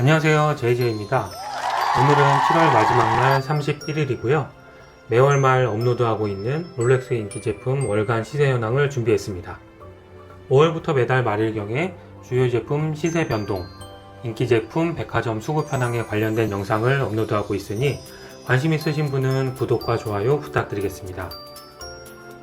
안녕하세요. JJ입니다. 오늘은 7월 마지막 날 31일이고요. 매월 말 업로드하고 있는 롤렉스 인기 제품 월간 시세 현황을 준비했습니다. 5월부터 매달 말일경에 주요 제품 시세 변동, 인기 제품 백화점 수급 현황에 관련된 영상을 업로드하고 있으니 관심 있으신 분은 구독과 좋아요 부탁드리겠습니다.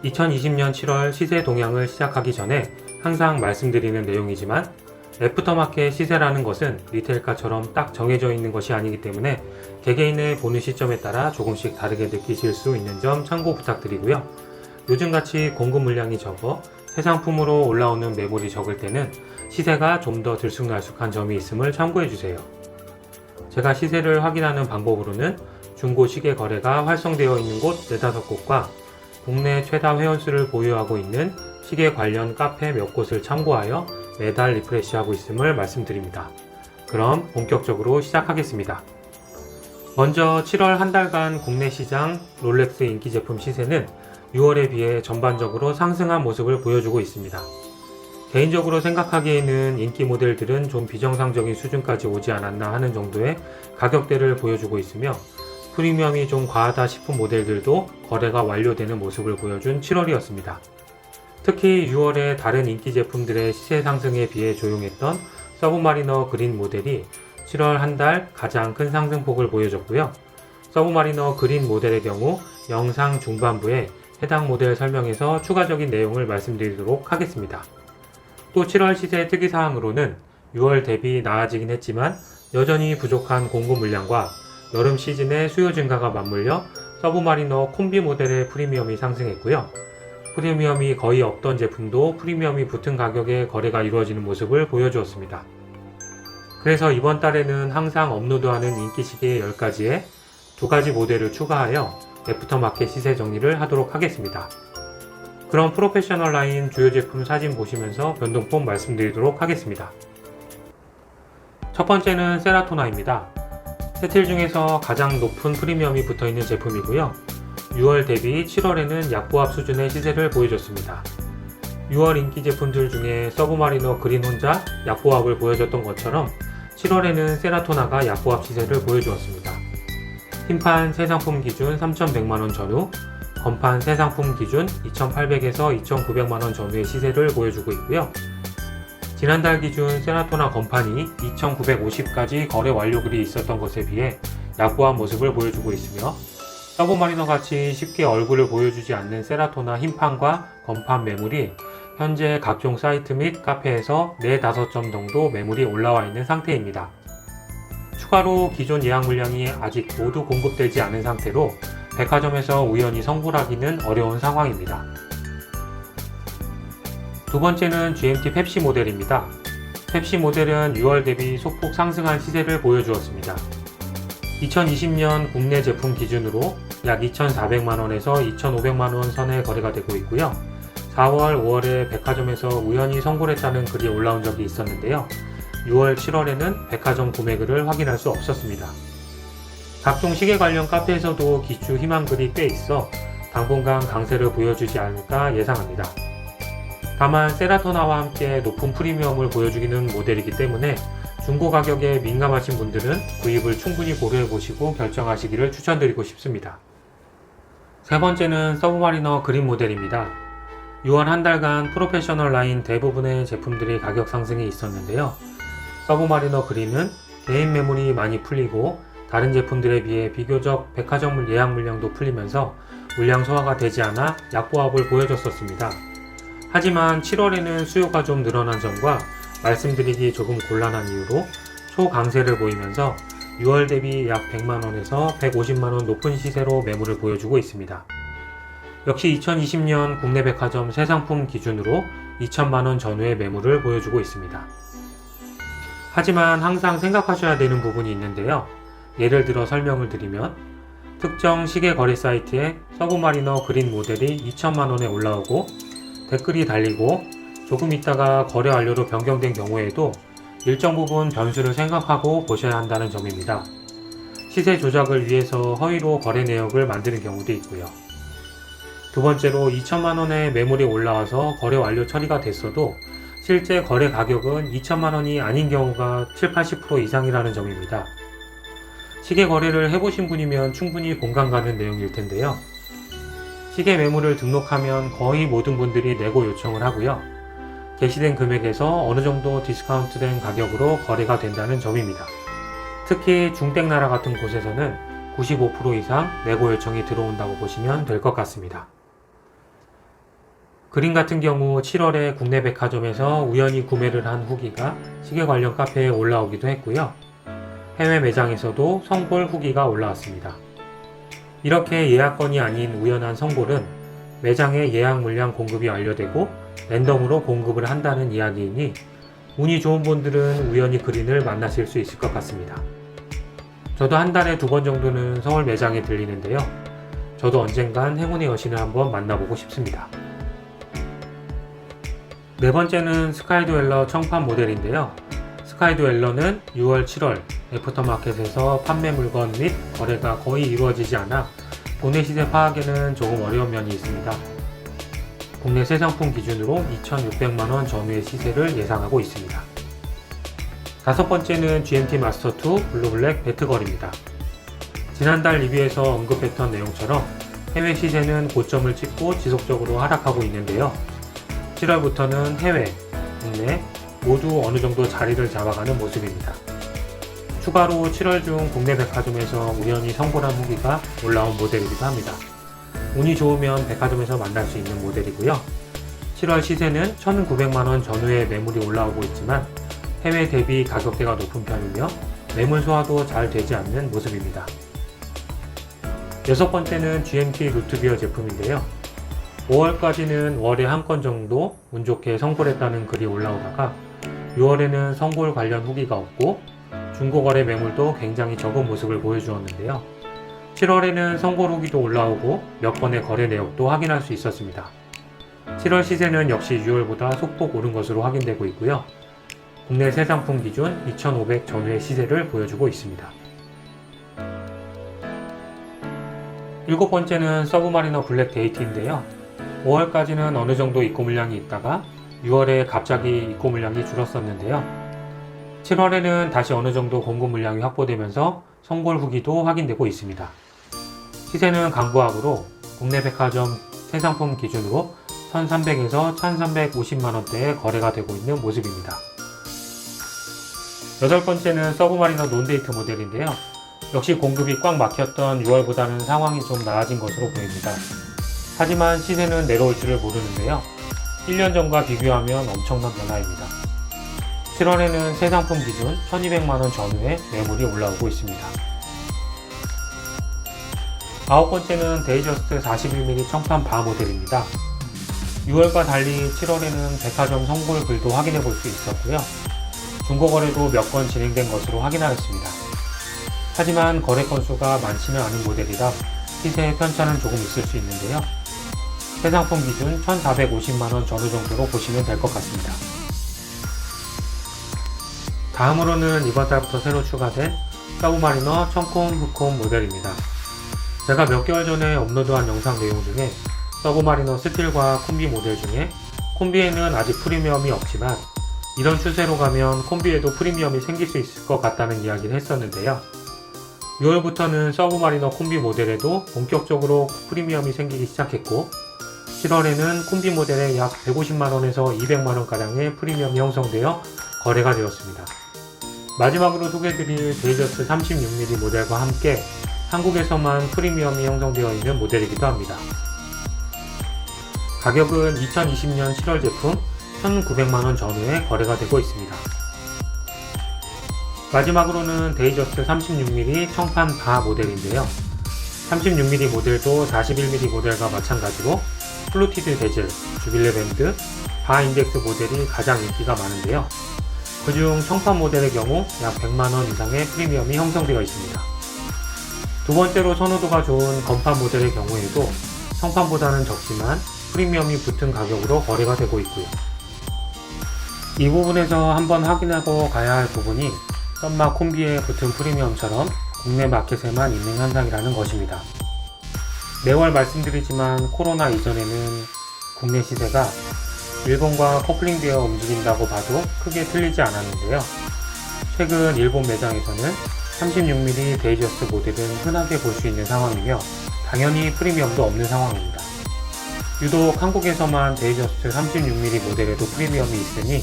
2020년 7월 시세 동향을 시작하기 전에 항상 말씀드리는 내용이지만 애프터마켓 시세라는 것은 리테일가처럼 딱 정해져 있는 것이 아니기 때문에 개개인의 보는 시점에 따라 조금씩 다르게 느끼실 수 있는 점 참고 부탁드리고요. 요즘같이 공급 물량이 적어 새 상품으로 올라오는 매물이 적을 때는 시세가 좀 더 들쑥날쑥한 점이 있음을 참고해 주세요. 제가 시세를 확인하는 방법으로는 중고 시계 거래가 활성되어 있는 곳 4, 5곳과 국내 최다 회원수를 보유하고 있는 시계 관련 카페 몇 곳을 참고하여 매달 리프레시하고 있음을 말씀드립니다. 그럼 본격적으로 시작하겠습니다. 먼저 7월 한 달간 국내 시장 롤렉스 인기 제품 시세는 6월에 비해 전반적으로 상승한 모습을 보여주고 있습니다. 개인적으로 생각하기에는 인기 모델들은 좀 비정상적인 수준까지 오지 않았나 하는 정도의 가격대를 보여주고 있으며 프리미엄이 좀 과하다 싶은 모델들도 거래가 완료되는 모습을 보여준 7월이었습니다. 특히 6월에 다른 인기 제품들의 시세 상승에 비해 조용했던 서브마리너 그린 모델이 7월 한 달 가장 큰 상승폭을 보여줬고요. 서브마리너 그린 모델의 경우 영상 중반부에 해당 모델 설명에서 추가적인 내용을 말씀드리도록 하겠습니다. 또 7월 시세 특이사항으로는 6월 대비 나아지긴 했지만 여전히 부족한 공급 물량과 여름 시즌의 수요 증가가 맞물려 서브마리너 콤비 모델의 프리미엄이 상승했고요. 프리미엄이 거의 없던 제품도 프리미엄이 붙은 가격에 거래가 이루어지는 모습을 보여주었습니다. 그래서 이번 달에는 항상 업로드하는 인기 시계 10가지에 두 가지 모델을 추가하여 애프터마켓 시세 정리를 하도록 하겠습니다. 그럼 프로페셔널 라인 주요 제품 사진 보시면서 변동폭 말씀드리도록 하겠습니다. 첫 번째는 세라토나입니다. 세틸 중에서 가장 높은 프리미엄이 붙어 있는 제품이고요. 6월 대비 7월에는 약보합 수준의 시세를 보여줬습니다. 6월 인기 제품들 중에 서브마리너 그린 혼자 약보합을 보여줬던 것처럼 7월에는 세라토나가 약보합 시세를 보여주었습니다. 흰판 새 상품 기준 3,100만원 전후, 건판 새 상품 기준 2,800에서 2,900만원 전후의 시세를 보여주고 있고요. 지난달 기준 세라토나 건판이 2,950까지 거래 완료글이 있었던 것에 비해 약보한 모습을 보여주고 있으며 서브마리너 같이 쉽게 얼굴을 보여주지 않는 세라토나 흰판과 건판 매물이 현재 각종 사이트 및 카페에서 4, 5점 정도 매물이 올라와 있는 상태입니다. 추가로 기존 예약 물량이 아직 모두 공급되지 않은 상태로 백화점에서 우연히 성불하기는 어려운 상황입니다. 두 번째는 GMT 펩시 모델입니다. 펩시 모델은 6월 대비 소폭 상승한 시세를 보여주었습니다. 2020년 국내 제품 기준으로 약 2,400만원에서 2,500만원 선에 거래가 되고 있고요. 4월, 5월에 백화점에서 우연히 성골했다는 글이 올라온 적이 있었는데요. 6월, 7월에는 백화점 구매글을 확인할 수 없었습니다. 각종 시계 관련 카페에서도 기추 희망 글이 꽤 있어 당분간 강세를 보여주지 않을까 예상합니다. 다만 세라토나와 함께 높은 프리미엄을 보여주기는 모델이기 때문에 중고 가격에 민감하신 분들은 구입을 충분히 고려해 보시고 결정하시기를 추천드리고 싶습니다. 세 번째는 서브마리너 그린 모델입니다. 6월 한 달간 프로페셔널 라인 대부분의 제품들이 가격 상승이 있었는데요. 서브마리너 그린은 개인 매물이 많이 풀리고 다른 제품들에 비해 비교적 백화점 예약 물량도 풀리면서 물량 소화가 되지 않아 약보합을 보여줬었습니다. 하지만 7월에는 수요가 좀 늘어난 점과 말씀드리기 조금 곤란한 이유로 초강세를 보이면서 6월 대비 약 100만원에서 150만원 높은 시세로 매물을 보여주고 있습니다. 역시 2020년 국내 백화점 새 상품 기준으로 2천만원 전후의 매물을 보여주고 있습니다. 하지만 항상 생각하셔야 되는 부분이 있는데요. 예를 들어 설명을 드리면 특정 시계 거래 사이트에 서브마리너 그린 모델이 2천만원에 올라오고 댓글이 달리고 조금 있다가 거래 완료로 변경된 경우에도 일정 부분 변수를 생각하고 보셔야 한다는 점입니다. 시세 조작을 위해서 허위로 거래 내역을 만드는 경우도 있고요. 두 번째로 2천만 원의 매물이 올라와서 거래 완료 처리가 됐어도 실제 거래 가격은 2천만 원이 아닌 경우가 7, 80% 이상이라는 점입니다. 시계 거래를 해보신 분이면 충분히 공감 가는 내용일 텐데요. 시계 매물을 등록하면 거의 모든 분들이 내고 요청을 하고요. 게시된 금액에서 어느 정도 디스카운트된 가격으로 거래가 된다는 점입니다. 특히 중땡 나라 같은 곳에서는 95% 이상 내고 요청이 들어온다고 보시면 될 것 같습니다. 그림 같은 경우 7월에 국내 백화점에서 우연히 구매를 한 후기가 시계 관련 카페에 올라오기도 했고요. 해외 매장에서도 성볼 후기가 올라왔습니다. 이렇게 예약건이 아닌 우연한 성볼은 매장에 예약 물량 공급이 완료되고 랜덤으로 공급을 한다는 이야기이니 운이 좋은 분들은 우연히 그린을 만나실 수 있을 것 같습니다. 저도 한 달에 두 번 정도는 서울 매장에 들리는데요. 저도 언젠간 행운의 여신을 한번 만나보고 싶습니다. 네 번째는 스카이드웰러 청판 모델인데요. 스카이드웰러는 6월, 7월 애프터마켓에서 판매 물건 및 거래가 거의 이루어지지 않아 국내 시세 파악에는 조금 어려운 면이 있습니다. 국내 새 상품 기준으로 2,600만원 전후의 시세를 예상하고 있습니다. 다섯 번째는 GMT 마스터2 블루블랙 배트걸입니다. 지난달 리뷰에서 언급했던 내용처럼 해외 시세는 고점을 찍고 지속적으로 하락하고 있는데요. 7월부터는 해외, 국내 모두 어느 정도 자리를 잡아가는 모습입니다. 추가로 7월 중 국내 백화점에서 우연히 성불한 후기가 올라온 모델이기도 합니다. 운이 좋으면 백화점에서 만날 수 있는 모델이고요. 7월 시세는 1,900만원 전후의 매물이 올라오고 있지만 해외 대비 가격대가 높은 편이며 매물 소화도 잘 되지 않는 모습입니다. 여섯 번째는 GMT 루트비어 제품인데요. 5월까지는 월에 한 건 정도 운 좋게 성골했다는 글이 올라오다가 6월에는 성골 관련 후기가 없고 중고거래 매물도 굉장히 적은 모습을 보여주었는데요. 7월에는 성골 후기도 올라오고 몇 건의 거래 내역도 확인할 수 있었습니다. 7월 시세는 역시 6월보다 소폭 오른 것으로 확인되고 있고요. 국내 새 상품 기준 2,500 전후의 시세를 보여주고 있습니다. 일곱 번째는 서브마리너 블랙 데이트인데요. 5월까지는 어느 정도 입고 물량이 있다가 6월에 갑자기 입고 물량이 줄었었는데요. 7월에는 다시 어느 정도 공급 물량이 확보되면서 성골 후기도 확인되고 있습니다. 시세는 강부합으로 국내 백화점 새 상품 기준으로 1300에서 1350만원대에 거래가 되고 있는 모습입니다. 여덟 번째는 서브마리너 논데이트 모델인데요. 역시 공급이 꽉 막혔던 6월보다는 상황이 좀 나아진 것으로 보입니다. 하지만 시세는 내려올 줄을 모르는데요. 1년 전과 비교하면 엄청난 변화입니다. 7월에는 새 상품 기준 1200만원 전후에 매물이 올라오고 있습니다. 아홉 번째는 데이저스트 41mm 청판 바 모델입니다. 6월과 달리 7월에는 백화점 성골 글도 확인해 볼 수 있었고요. 중고 거래도 몇 건 진행된 것으로 확인하였습니다. 하지만 거래 건수가 많지는 않은 모델이라 시세의 편차는 조금 있을 수 있는데요. 새 상품 기준 1,450만원 전후 정도로 보시면 될 것 같습니다. 다음으로는 이번 달부터 새로 추가된 서브마리너 청콤 후콤 모델입니다. 제가 몇 개월 전에 업로드한 영상 내용 중에 서브마리너 스틸과 콤비 모델 중에 콤비에는 아직 프리미엄이 없지만 이런 추세로 가면 콤비에도 프리미엄이 생길 수 있을 것 같다는 이야기를 했었는데요. 6월부터는 서브마리너 콤비 모델에도 본격적으로 프리미엄이 생기기 시작했고 7월에는 콤비 모델에 약 150만원에서 200만원가량의 프리미엄이 형성되어 거래가 되었습니다. 마지막으로 소개해드릴 데이저스 36mm 모델과 함께 한국에서만 프리미엄이 형성되어 있는 모델이기도 합니다. 가격은 2020년 7월 제품 1,900만원 전후에 거래가 되고 있습니다. 마지막으로는 데이저스 36mm 청판 바 모델인데요. 36mm 모델도 41mm 모델과 마찬가지로 플루티드 베젤, 주빌레 밴드, 바 인덱스 모델이 가장 인기가 많은데요. 그중 청판 모델의 경우 약 100만원 이상의 프리미엄이 형성되어 있습니다. 두 번째로 선호도가 좋은 건판 모델의 경우에도 청판보다는 적지만 프리미엄이 붙은 가격으로 거래가 되고 있고요. 이 부분에서 한번 확인하고 가야 할 부분이 썸마 콤비에 붙은 프리미엄처럼 국내 마켓에만 있는 현상이라는 것입니다. 매월 말씀드리지만 코로나 이전에는 국내 시세가 일본과 커플링되어 움직인다고 봐도 크게 틀리지 않았는데요. 최근 일본 매장에서는 36mm 데이저스트 모델은 흔하게 볼 수 있는 상황이며 당연히 프리미엄도 없는 상황입니다. 유독 한국에서만 데이저스트 36mm 모델에도 프리미엄이 있으니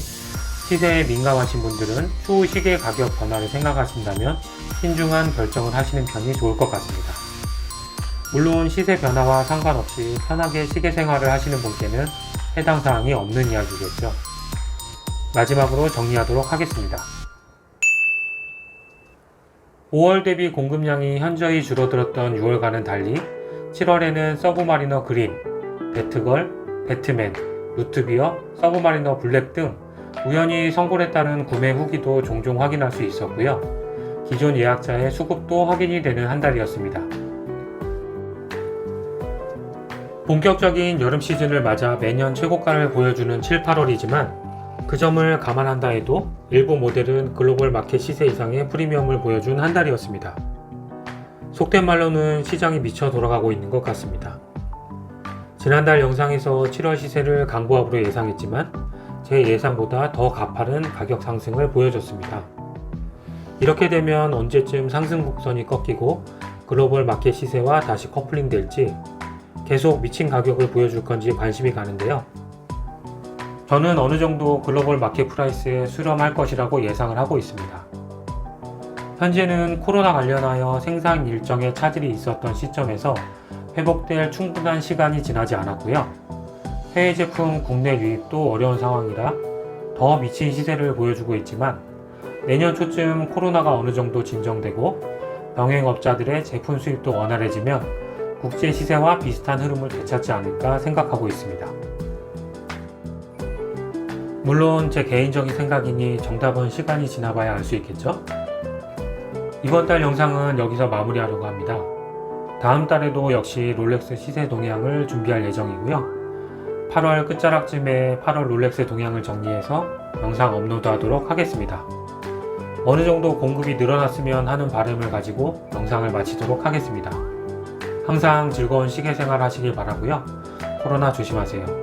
시세에 민감하신 분들은 추후 시계 가격 변화를 생각하신다면 신중한 결정을 하시는 편이 좋을 것 같습니다. 물론 시세 변화와 상관없이 편하게 시계 생활을 하시는 분께는 해당 사항이 없는 이야기겠죠. 마지막으로 정리하도록 하겠습니다. 5월 대비 공급량이 현저히 줄어들었던 6월과는 달리 7월에는 서브마리너 그린, 배트걸, 배트맨, 루트비어, 서브마리너 블랙 등 우연히 선골에 따른 구매 후기도 종종 확인할 수 있었고요. 기존 예약자의 수급도 확인이 되는 한 달이었습니다. 본격적인 여름 시즌을 맞아 매년 최고가를 보여주는 7, 8월이지만 그 점을 감안한다 해도 일부 모델은 글로벌 마켓 시세 이상의 프리미엄을 보여준 한 달이었습니다. 속된 말로는 시장이 미쳐 돌아가고 있는 것 같습니다. 지난달 영상에서 7월 시세를 강보합으로 예상했지만 제 예상보다 더 가파른 가격 상승을 보여줬습니다. 이렇게 되면 언제쯤 상승 곡선이 꺾이고 글로벌 마켓 시세와 다시 커플링 될지 계속 미친 가격을 보여줄 건지 관심이 가는데요. 저는 어느 정도 글로벌 마켓 프라이스에 수렴할 것이라고 예상을 하고 있습니다. 현재는 코로나 관련하여 생산 일정에 차질이 있었던 시점에서 회복될 충분한 시간이 지나지 않았고요. 해외 제품 국내 유입도 어려운 상황이라 더 미친 시세를 보여주고 있지만 내년 초쯤 코로나가 어느 정도 진정되고 병행업자들의 제품 수입도 원활해지면 국제 시세와 비슷한 흐름을 되찾지 않을까 생각하고 있습니다. 물론 제 개인적인 생각이니 정답은 시간이 지나봐야 알 수 있겠죠? 이번 달 영상은 여기서 마무리하려고 합니다. 다음 달에도 역시 롤렉스 시세 동향을 준비할 예정이고요. 8월 끝자락쯤에 8월 롤렉스 동향을 정리해서 영상 업로드하도록 하겠습니다. 어느 정도 공급이 늘어났으면 하는 바람을 가지고 영상을 마치도록 하겠습니다. 항상 즐거운 시계 생활 하시길 바라고요. 코로나 조심하세요.